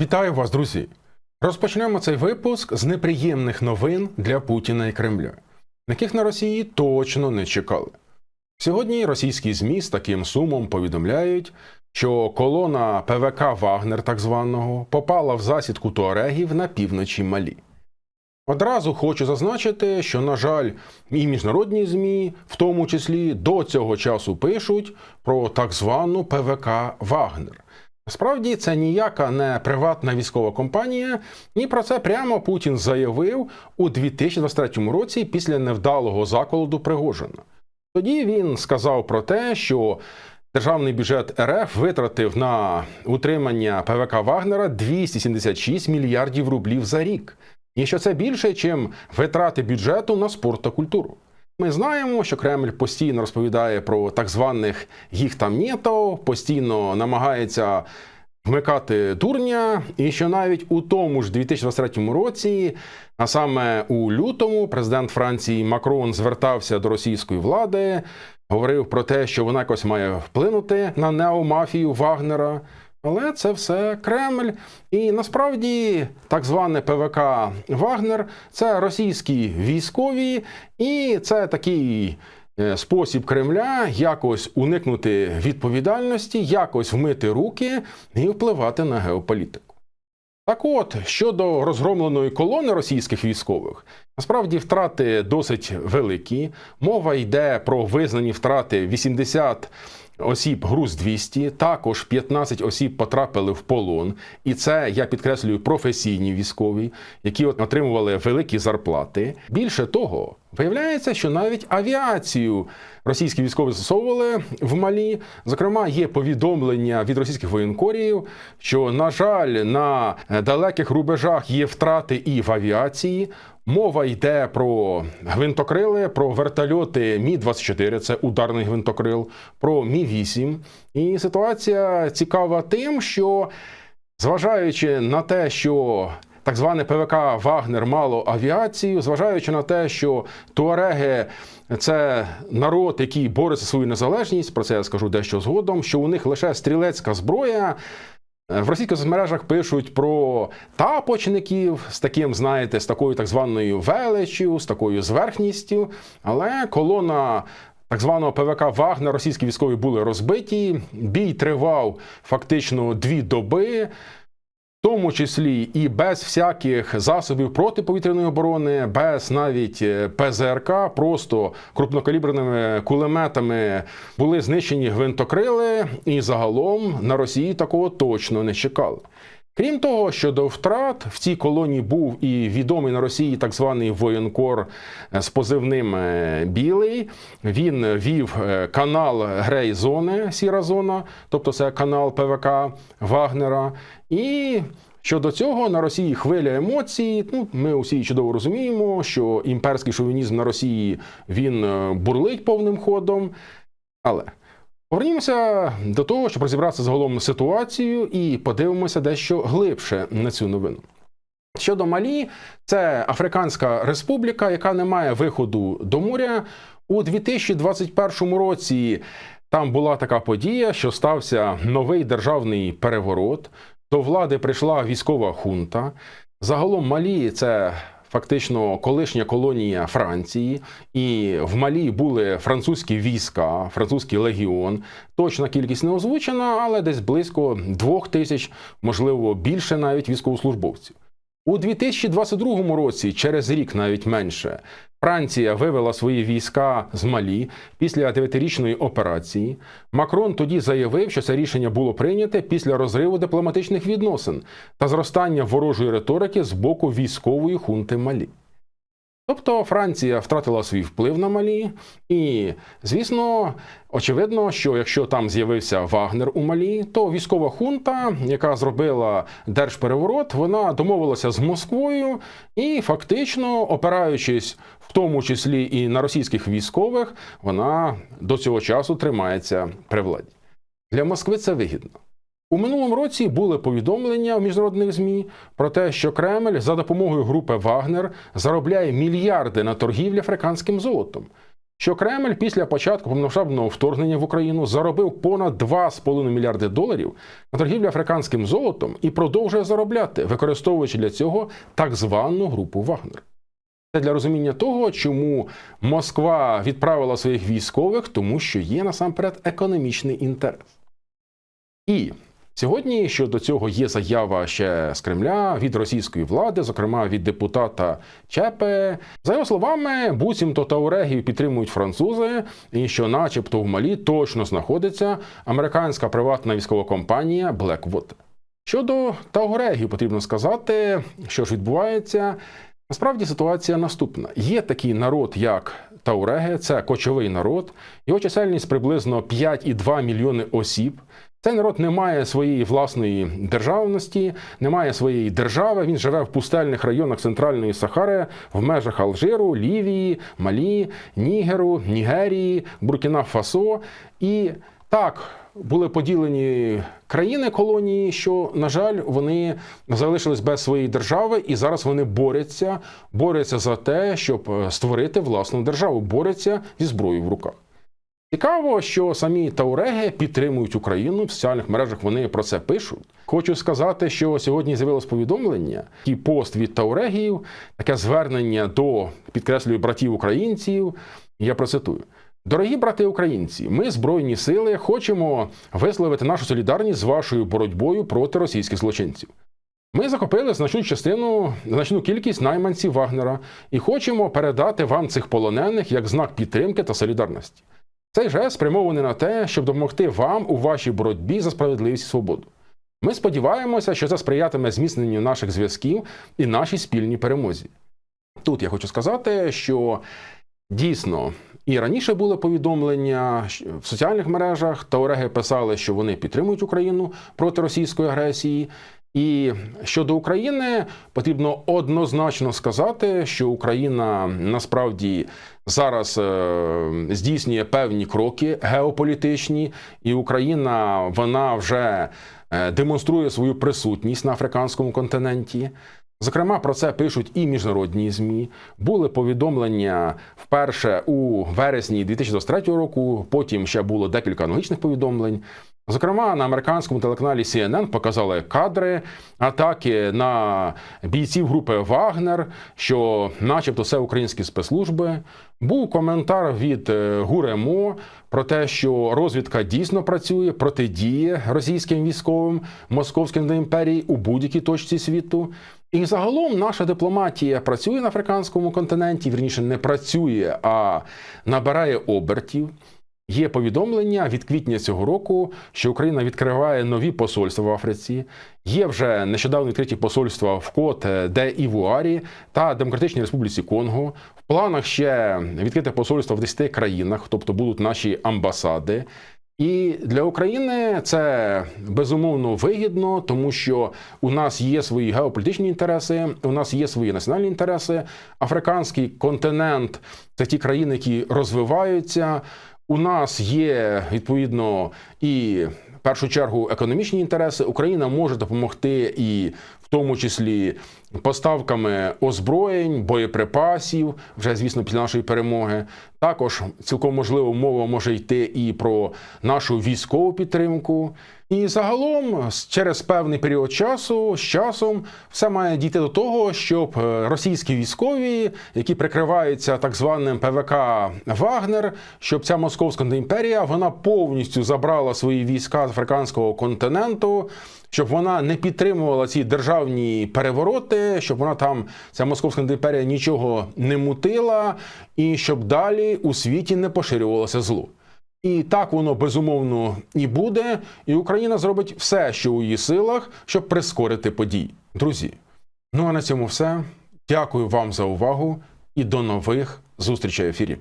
Вітаю вас, друзі! Розпочнемо цей випуск з неприємних новин для Путіна і Кремля, яких на Росії точно не чекали. Сьогодні російські ЗМІ з таким сумом повідомляють, що колона ПВК Вагнер, так званого, попала в засідку туарегів на півночі Малі. Одразу хочу зазначити, що, на жаль, і міжнародні ЗМІ, в тому числі, до цього часу пишуть про так звану ПВК Вагнер. Насправді це ніяка не приватна військова компанія, і про це прямо Путін заявив у 2023 році після невдалого заколоду Пригожина. Тоді він сказав про те, що державний бюджет РФ витратив на утримання ПВК Вагнера 276 мільярдів рублів за рік, і що це більше, ніж витрати бюджету на спорт та культуру. Ми знаємо, що Кремль постійно розповідає про так званих їх там нєто, постійно намагається вмикати дурня, і що навіть у тому ж 2023 році, а саме у лютому, президент Франції Макрон звертався до російської влади, говорив про те, що вона якось має вплинути на неомафію Вагнера. Але це все Кремль, і насправді так зване ПВК Вагнер це російські військові, і це такий е, спосіб Кремля якось уникнути відповідальності, якось вмити руки і впливати на геополітику. Так от, щодо розгромленої колони російських військових, насправді втрати досить великі. Мова йде про визнані втрати 80 осіб груз 200, також 15 осіб потрапили в полон, і це я підкреслюю професійні військові, які отримували великі зарплати. Більше того, виявляється, що навіть авіацію російські військові застосовували в Малі. Зокрема, є повідомлення від російських воєнкорів, що на жаль, на далеких рубежах є втрати і в авіації. Мова йде про гвинтокрили, про вертольоти Мі 24 це ударний гвинтокрил, про Мі 8 І ситуація цікава тим, що зважаючи на те, що так зване ПВК Вагнер мало авіацію, зважаючи на те, що туареги це народ, який бореться за свою незалежність, про це я скажу дещо згодом. Що у них лише стрілецька зброя. В російських соцмережах пишуть про тапочників з таким, знаєте, з такою так званою величчю, з такою зверхністю. Але колона так званого ПВК Вагнер російські військові були розбиті. Бій тривав фактично дві доби. Тому числі і без всяких засобів протиповітряної оборони, без навіть е, ПЗРК, просто крупнокаліберними кулеметами були знищені гвинтокрили, і загалом на Росії такого точно не чекали. Крім того, щодо втрат в цій колонії був і відомий на Росії так званий воєнкор з позивним е, Білий. Він вів е, канал Грей Зони, Сіра Зона, тобто це канал ПВК Вагнера. І щодо цього на Росії хвиля емоцій. Ну, ми усі чудово розуміємо, що імперський шовінізм на Росії він е, бурлить повним ходом. Але. Повернімося до того, щоб розібратися загалом ситуацію і подивимося дещо глибше на цю новину. Щодо Малі, це Африканська Республіка, яка не має виходу до моря. У 2021 році там була така подія, що стався новий державний переворот. До влади прийшла військова хунта. Загалом Малі це фактично колишня колонія Франції, і в Малі були французькі війська, французький легіон. Точна кількість не озвучена, але десь близько двох тисяч, можливо, більше навіть військовослужбовців. У 2022 році, через рік навіть менше, Франція вивела свої війська з Малі після дев'ятирічної операції. Макрон тоді заявив, що це рішення було прийняте після розриву дипломатичних відносин та зростання ворожої риторики з боку військової хунти Малі. Тобто Франція втратила свій вплив на Малі, і, звісно, очевидно, що якщо там з'явився Вагнер у Малі, то військова хунта, яка зробила держпереворот, вона домовилася з Москвою і фактично, опираючись в тому числі і на російських військових, вона до цього часу тримається при владі. Для Москви це вигідно. У минулому році були повідомлення в міжнародних змі про те, що Кремль за допомогою групи Вагнер заробляє мільярди на торгівлі африканським золотом. що Кремль після початку повномасштабного вторгнення в Україну заробив понад 2,5 мільярди доларів на торгівлі африканським золотом і продовжує заробляти, використовуючи для цього так звану групу Вагнер. Це для розуміння того, чому Москва відправила своїх військових, тому що є насамперед економічний інтерес. І сьогодні щодо цього є заява ще з Кремля від російської влади, зокрема від депутата Чепе. За його словами, буцімто Таурегів підтримують французи, і що, начебто, в Малі точно знаходиться американська приватна військова компанія Blackwater. Щодо Таурегів, потрібно сказати, що ж відбувається. Насправді ситуація наступна: є такий народ, як Тауреги, це кочовий народ. Його чисельність приблизно 5,2 мільйони осіб. Цей народ не має своєї власної державності, не має своєї держави. Він живе в пустельних районах Центральної Сахари, в межах Алжиру, Лівії, Малі, Нігеру, Нігерії, Буркіна Фасо. І так були поділені країни колонії, що, на жаль, вони залишились без своєї держави, і зараз вони борються, борються за те, щоб створити власну державу, борються зі зброєю в руках. Цікаво, що самі Тауреги підтримують Україну в соціальних мережах. Вони про це пишуть. Хочу сказати, що сьогодні з'явилось повідомлення, і пост від Таурегів, таке звернення до підкреслюю братів українців. Я процитую. Дорогі брати українці, ми збройні сили хочемо висловити нашу солідарність з вашою боротьбою проти російських злочинців. Ми захопили значну частину, значну кількість найманців Вагнера і хочемо передати вам цих полонених як знак підтримки та солідарності. Цей жест спрямований на те, щоб допомогти вам у вашій боротьбі за справедливість і свободу. Ми сподіваємося, що це сприятиме зміцненню наших зв'язків і нашій спільній перемозі. Тут я хочу сказати, що дійсно і раніше були повідомлення в соціальних мережах. Тауреги писали, що вони підтримують Україну проти російської агресії. І щодо України потрібно однозначно сказати, що Україна насправді зараз е, здійснює певні кроки геополітичні, і Україна вона вже е, демонструє свою присутність на африканському континенті. Зокрема, про це пишуть і міжнародні змі. Були повідомлення вперше у вересні 2023 року. Потім ще було декілька аналогічних повідомлень. Зокрема, на американському телеканалі CNN показали кадри атаки на бійців групи Вагнер, що, начебто, це українські спецслужби. Був коментар від е, Гуремо про те, що розвідка дійсно працює, протидіє російським військовим московським до імперії у будь-якій точці світу. І загалом наша дипломатія працює на африканському континенті, вірніше не працює, а набирає обертів. Є повідомлення від квітня цього року, що Україна відкриває нові посольства в Африці. Є вже нещодавно відкриті посольства в Кот, де Івуарі та Демократичній Республіці Конго. В планах ще відкрити посольство в 10 країнах, тобто будуть наші амбасади. І для України це безумовно вигідно, тому що у нас є свої геополітичні інтереси, у нас є свої національні інтереси. Африканський континент це ті країни, які розвиваються. У нас є відповідно і в першу чергу економічні інтереси. Україна може допомогти і в тому числі поставками озброєнь, боєприпасів, вже звісно, після нашої перемоги. Також цілком можливо мова може йти і про нашу військову підтримку. І загалом, через певний період часу, з часом, все має дійти до того, щоб е, російські військові, які прикриваються так званим ПВК Вагнер, щоб ця московська імперія вона повністю забрала свої війська з африканського континенту, щоб вона не підтримувала ці державні перевороти, щоб вона там, ця московська імперія, нічого не мутила, і щоб далі у світі не поширювалося зло. І так воно безумовно і буде, і Україна зробить все, що у її силах, щоб прискорити події. Друзі, ну а на цьому все. Дякую вам за увагу і до нових зустрічей в ефірі.